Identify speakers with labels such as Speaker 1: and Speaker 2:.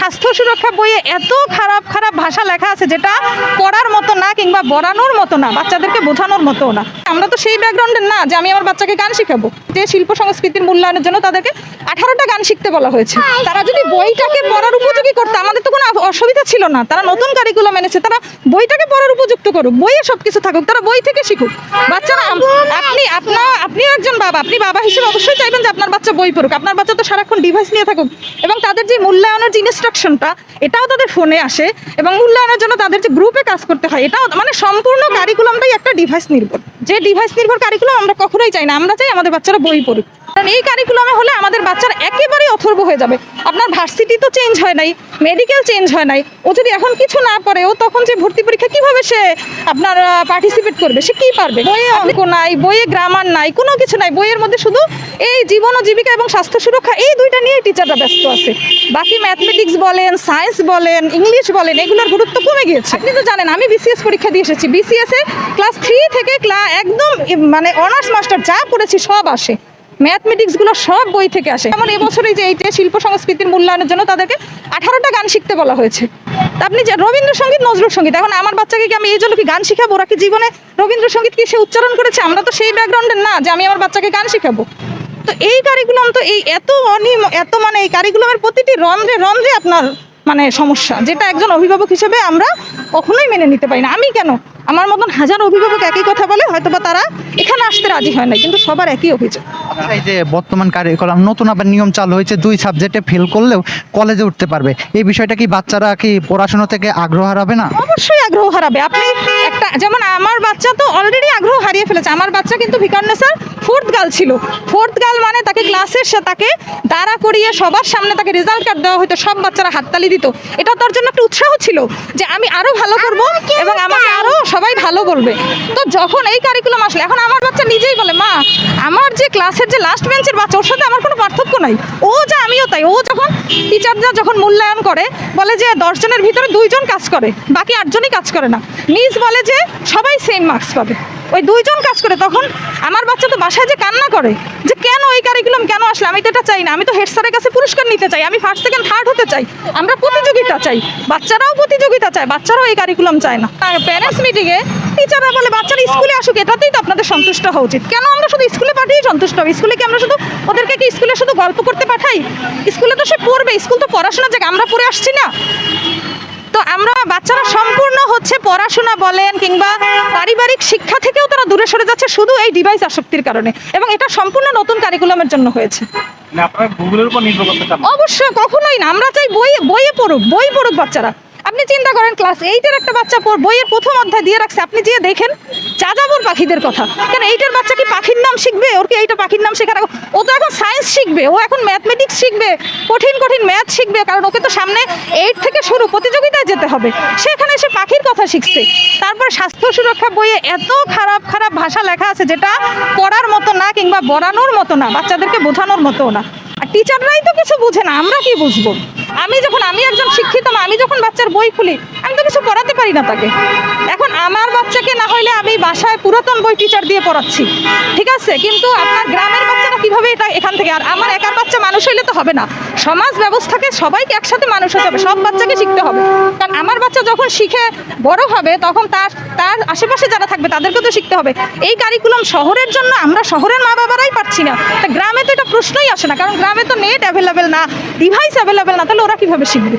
Speaker 1: স্বাস্থ্য সুরক্ষা বইয়ে এত খারাপ খারাপ ভাষা লেখা আছে যেটা পড়ার মতো না কিংবা বরানোর মতো না, বাচ্চাদেরকে বোঝানোর মতো না। আমরা তো সেই ব্যাকগ্রাউন্ডের না যে আমি আমার বাচ্চাকে গান শিখাবো, যে শিল্প সংস্কৃতির মূল্যায়নের জন্য তাদেরকে আঠারোটা গান শিখতে বলা হয়েছে। তারা যদি বইটাকে পড়ার উপযোগী করতো, আমাদের তো কোনো অসুবিধা ছিল না। তারা নতুন কারিকুলাম এনেছে, তারা বইটাকে পড়ার উপযুক্ত করুক, বইয়ে সব কিছু থাকুক, তারা বই থেকে শিখুক। বাচ্চারা আপনি আপনার আপনিও একজন বাবা, আপনি বাবা হিসেবে অবশ্যই চাইবেন যে আপনার বাচ্চা বই পড়ুক। আপনার বাচ্চা তো সারাক্ষণ ডিভাইস নিয়ে থাকুক এবং তাদের যে মূল্যায়নের যে ইনস্ট্রাকশনটা এটাও তাদের ফোনে আসে এবং মূল্যায়নের জন্য তাদের যে গ্রুপে কাজ করতে হয়, এটাও মানে সম্পূর্ণ কারিকুলামটাই একটা ডিভাইস নির্ভর। যে ডিভাইস নির্ভর কারিকুলাম আমরা কখনোই চাই না, আমরা চাই আমাদের বাচ্চারা বই পড়ুক। কারণ এই কারিকুলামে হলে আমাদের বাচ্চারা একেবারেই অথর্ব হয়ে যাবে। আপনার ভার্সিটি তো চেঞ্জ হয় নাই মেডিকেল চেঞ্জ হয় নাই। ও যদি এখন কিছু না পারে ও তখন যে ভর্তি পরীক্ষা কীভাবে সে আপনার পার্টিসিপেট করবে? সে কি পারবে? বইয়ে অঙ্ক নাই, বইয়ে গ্রামার নাই, কোনো কিছু নাই। বইয়ের মধ্যে শুধু এই জীবন ও জীবিকা এবং স্বাস্থ্য সুরক্ষা, এই দুইটা নিয়ে টিচাররা ব্যস্ত আছে। বাকি ম্যাথমেটিক্স বলেন সায়েন্স বলেন ইংলিশ বলেন, এগুলোর গুরুত্ব কমে গিয়েছে। আপনি তো জানেন, আমি বিসিএস পরীক্ষা দিয়ে এসেছি। বিসিএস ক্লাস থ্রি থেকে ক্লাস একদম মানে অনার্স মাস্টার যা পড়েছি সব আসে। ম্যাথমেটিক্সগুলো সব বই থেকে আসে। যেমন এবছরই যে এইটা শিল্প সংস্কৃতির মূল্যায়নের জন্য তাদেরকে আঠারোটা গান শিখতে বলা হয়েছে। আপনি যে রবীন্দ্রসঙ্গীত নজরুল সংগীত এখন আমার বাচ্চাকে কি আমি এই জন্য কি গান শিখাবো? ওরা কি জীবনে রবীন্দ্রসঙ্গীত কি সে উচ্চারণ করেছে? আমরা তো সেই ব্যাকগ্রাউন্ডের না, যে আমি আমার বাচ্চাকে গান শিখাবো। তো এই কারিকুলাম তো এই এত অনিয়ম এত মানে এই কারিকুলামের প্রতিটি রন্ধ্রে রন্ধ্রে আপনার মানে সমস্যা, যেটা একজন অভিভাবক হিসেবে আমরা কখনোই মেনে নিতে পারি না। আমি কেন আমার মতন হাজার অভিভাবক একই কথা বলে হয়তো বা তারা এখানে আসতে রাজি হয় না কিন্তু সবার একই অভিযোগ।
Speaker 2: আচ্ছা, এই যে বর্তমান কারিকুলাম নতুন আবার নিয়ম চালু হয়েছে দুই সাবজেক্টে ফেল করলেও কলেজে উঠতে পারবে। এই বিষয়টা কি বাচ্চারা কি পড়াশোনা থেকে আগ্রহ হারাবে না?
Speaker 1: অবশ্যই আগ্রহ হারাবে। আপনি একটা যেমন আমার বাচ্চা তো অলরেডি আগ্রহ হারিয়ে ফেলেছে। আমার বাচ্চা কিন্তু ভিকান্নে স্যার ফোর্থ গার্ল ছিল। ফোর্থ গার্ল মানে তাকে ক্লাসের সে তাকে দাঁড়া করিয়ে সবার সামনে তাকে রেজাল্ট কার্ড দেওয়া হতো সব বাচ্চারা হাততালি দিত। এটা তার জন্য একটা উৎসাহ ছিল যে আমি আরও ভালো করব এবং আমাকে আরও সবাই ভালো বলবে। তো যখন এই কারিকুলাম আসলে, এখন আমার বাচ্চা নিজেই বলে, মা, আমার যে ক্লাসের যে লাস্ট বেঞ্চের বাচ্চা, ওর সাথে আমার কোনো পার্থক্য নাই। ও যা, আমিও তাই। ও যখন টিচাররা যখন মূল্যায়ন করে, বলে যে দশজনের ভিতরে দুইজন কাজ করে, বাকি আটজনই কাজ করে না। মিস বলে যে, সবাই সেম মার্কস পাবে। ওই দুইজন কাজ করে, তখন আমার বাচ্চা তো বাসায় যে কান্না করে, যে কেন এই কারিকুলাম কেন আসলে? আমি তো এটা চাই না, আমি তো হেড স্যারের কাছে পুরস্কার নিতে চাই, আমি ফার্স্ট সেকেন্ড থার্ড হতে চাই, আমরা প্রতিযোগিতা চাই, বাচ্চারাও প্রতিযোগিতা চায়, বাচ্চারাও এই কারিকুলাম চায় না। আর প্যারেন্টস মিটিংয়ে টিচাররা বলে, বাচ্চারা স্কুলে আসুক, এটাতেই তো আপনাদের সন্তুষ্ট হওয়া উচিত। কেন আমরা শুধু স্কুলে পাঠিয়েই সন্তুষ্ট হই? স্কুলে কি আমরা শুধু ওদেরকে কি স্কুলে শুধু গল্প করতে পাঠাই? স্কুলে তো সে পড়বে, স্কুল তো পড়াশোনার জায়গা, আমরা পড়ে আসছি না। তো আমরা বাচ্চারা সম্পূর্ণ হচ্ছে পড়াশোনা বলেন কিংবা পারিবারিক শিক্ষা থেকেও তারা দূরে সরে যাচ্ছে শুধু এই ডিভাইস আসক্তির কারণে। এবং এটা সম্পূর্ণ নতুন কারিকুলামের জন্য হয়েছে।
Speaker 3: মানে।
Speaker 1: অবশ্যই কখনোই না। আমরা চাই বই বইয়ে পড়ুক বই পড়ুক বাচ্চারা। আপনি চিন্তা করেন ক্লাস এইটের একটা বাচ্চা বইয়ের প্রথম অধ্যায় দিয়ে রাখছে। আপনি যেয়ে দেখেন যাযাবর পাখিদের কথা। কেন এইটার বাচ্চা কি পাখির নাম শিখবে? ওর কি এইটা পাখির নাম শেখার ও তো এখন সায়েন্স শিখবে, ও এখন ম্যাথমেটিক্স শিখবে, কঠিন কঠিন ম্যাথ শিখবে, কারণ ওকে তো সামনে এইট থেকে শুরু প্রতিযোগিতায় যেতে হবে। সেখানে সে পাখির কথা শিখছে। তারপর স্বাস্থ্য সুরক্ষা বইয়ে এত খারাপ খারাপ ভাষা লেখা আছে যেটা পড়ার মতো না কিংবা বরানোর মতো না, বাচ্চাদেরকে বোঝানোর মতো না। আর টিচাররাই তো কিছু বুঝে না, আমরা কি বুঝব? আমি যখন, আমি একজন শিক্ষিত বাচ্চার বই খুলি, আমি তো কিছু পড়াতে পারি না তাকে। এখন আমার বাচ্চাকে না হইলে আমি বাসায় পুরাতন বই টিচার দিয়ে পড়াচ্ছি। ঠিক আছে? কিন্তু আপনার গ্রামের বাচ্চারা কীভাবে এটা এখান থেকে? আর আমার একার বাচ্চা মানুষ হইলে তো হবে না। সমাজ ব্যবস্থাকে সবাইকে একসাথে মানুষ হতে হবে, সব বাচ্চাকে শিখতে হবে। কারণ আমার বাচ্চা যখন শিখে বড় হবে, তখন তার তার আশেপাশে যারা থাকবে তাদেরকে তো শিখতে হবে। এই কারিকুলাম শহরের জন্য আমরা শহরের মা বাবারাই পারছি না। তা গ্রামে তো এটা প্রশ্নই আসে না, কারণ গ্রামে তো নেট অ্যাভেলেবেল না ডিভাইস অ্যাভেলেবেল না, তাহলে ওরা কীভাবে শিখবে?